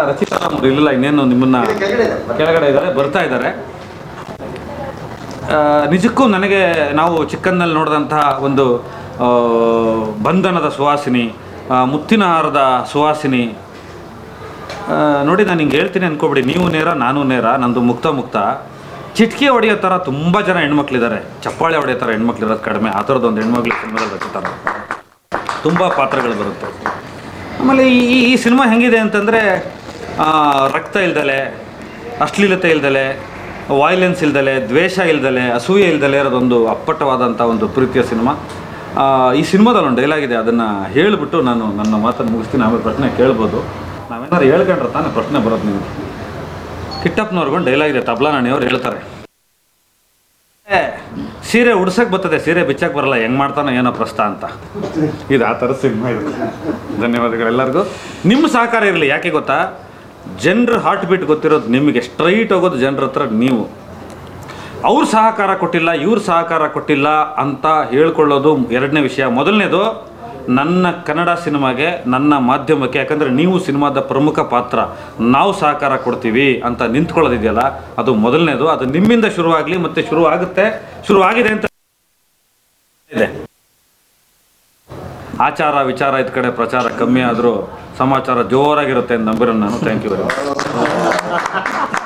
ರಚಿತಾ ಅವರು ಇಲ್ಲ ಇನ್ನೇನು ನಿಮ್ಮನ್ನ ಕೆಳಗಡೆ ಇದ್ದಾರೆ, ಬರ್ತಾ ಇದ್ದಾರೆ. ನಿಜಕ್ಕೂ ನನಗೆ ನಾವು ಚಿಕ್ಕನ್ನಲ್ಲಿ ನೋಡಿದಂತಹ ಒಂದು ಬಂಧನದ ಸುವಾಸಿನಿ ಮುತ್ತಿನ ಹಾರದ ಸುವಾಸಿನಿ. ನೋಡಿ ನಾನು ಹಿಂಗೆ ಹೇಳ್ತೀನಿ ಅನ್ಕೋಬಿಡಿ, ನೀವು ನೇರ, ನಾನು ನೇರ, ನಂದು ಮುಕ್ತ ಮುಕ್ತ. ಚಿಟ್ಕಿ ಹೊಡೆಯೋ ಥರ ತುಂಬ ಜನ ಹೆಣ್ಮಕ್ಳಿದ್ದಾರೆ. ಚಪ್ಪಾಳೆ ಹೊಡೆಯೋ ಥರ ಹೆಣ್ಮಕ್ಳು ಇರೋದು ಕಡಿಮೆ, ಆ ಥರದ್ದು ಒಂದು ಹೆಣ್ಮಕ್ಳು ಸಿನಿಮಾದಲ್ಲಿ ರಚಿತಾರೆ. ತುಂಬ ಪಾತ್ರಗಳು ಬರುತ್ತೆ. ಆಮೇಲೆ ಈ- ಈ ಸಿನಿಮಾ ಹೆಂಗಿದೆ ಅಂತಂದರೆ ರಕ್ತ ಇಲ್ದಲೆ, ಅಶ್ಲೀಲತೆ ಇಲ್ದಲೆ ವಾಯ್ಲೆನ್ಸ್ ಇಲ್ದಲೆ, ದ್ವೇಷ ಇಲ್ದಲೆ, ಅಸೂಯೆ ಇಲ್ದಲೆ ಇರೋದೊಂದು ಅಪ್ಪಟ್ಟವಾದಂಥ ಒಂದು ಪ್ರೀತಿಯ ಸಿನಿಮಾ. ಈ ಸಿನಿಮಾದಲ್ಲಿ ಒಂದು ಡೈಲಾಗ್ ಇದೆ, ಅದನ್ನು ಹೇಳಿಬಿಟ್ಟು ನಾನು ನನ್ನ ಮಾತನ್ನು ಮುಗಿಸ್ತೀನಿ, ಆಮೇಲೆ ಪ್ರಶ್ನೆ ಕೇಳ್ಬೋದು. ನಾವೇನಾದ್ರು ಹೇಳ್ಕೊಂಡ್ರೆ ತಾನೇ ಪ್ರಶ್ನೆ ಬರೋದು ನಿಮಗೆ. ಕಿಟ್ಟಪ್ಪನವ್ರಿಗೊಂದು ಡೈಲಾಗ್ ಇದೆ, ತಬ್ಲಾ ನಾಣಿಯವ್ರು ಹೇಳ್ತಾರೆ. ಸೀರೆ ಉಡ್ಸಕ್ ಬರ್ತದೆ, ಸೀರೆ ಬಿಚ್ಚಕ್ ಬರಲ್ಲ, ಹೆಂಗ್ ಮಾಡ್ತಾನೋ ಏನೋ ಪ್ರಸ್ತ ಅಂತ. ಇದು ಆ ಥರ ಸಿನಿಮಾ ಇದೆ. ಧನ್ಯವಾದಗಳು ಎಲ್ಲರಿಗೂ. ನಿಮ್ಮ ಸಹಕಾರ ಇರಲಿ, ಯಾಕೆ ಗೊತ್ತಾ? ಜನರ ಹಾರ್ಟ್ ಬೀಟ್ ಗೊತ್ತಿರೋದು ನಿಮಗೆ ಸ್ಟ್ರೈಟ್ ಹೋಗೋದು ಜನರ ಹತ್ರ ನೀವು. ಅವ್ರ ಸಹಕಾರ ಕೊಟ್ಟಿಲ್ಲ, ಇವ್ರ ಸಹಕಾರ ಕೊಟ್ಟಿಲ್ಲ ಅಂತ ಹೇಳ್ಕೊಳ್ಳೋದು ಎರಡನೇ ವಿಷಯ. ಮೊದಲನೇದು, ನನ್ನ ಕನ್ನಡ ಸಿನಿಮಾಗೆ, ನನ್ನ ಮಾಧ್ಯಮಕ್ಕೆ, ಯಾಕಂದರೆ ನೀವು ಸಿನಿಮಾದ ಪ್ರಮುಖ ಪಾತ್ರ, ನಾವು ಸಹಕಾರ ಕೊಡ್ತೀವಿ ಅಂತ ನಿಂತ್ಕೊಳ್ಳೋದಿದೆಯಲ್ಲ, ಅದು ಮೊದಲನೇದು. ಅದು ನಿಮ್ಮಿಂದ ಶುರುವಾಗಲಿ ಮತ್ತೆ ಶುರುವಾಗುತ್ತೆ, ಶುರುವಾಗಿದೆ ಅಂತ ಇದೆ ಆಚಾರ, ವಿಚಾರ ಇದ್ದ ಕಡೆ ಪ್ರಚಾರ ಕಮ್ಮಿ ಆದರೂ ಸಮಾಚಾರ ಜೋರಾಗಿರುತ್ತೆ ಅಂತ ನಂಬಿರೋ ನಾನು. Thank you very much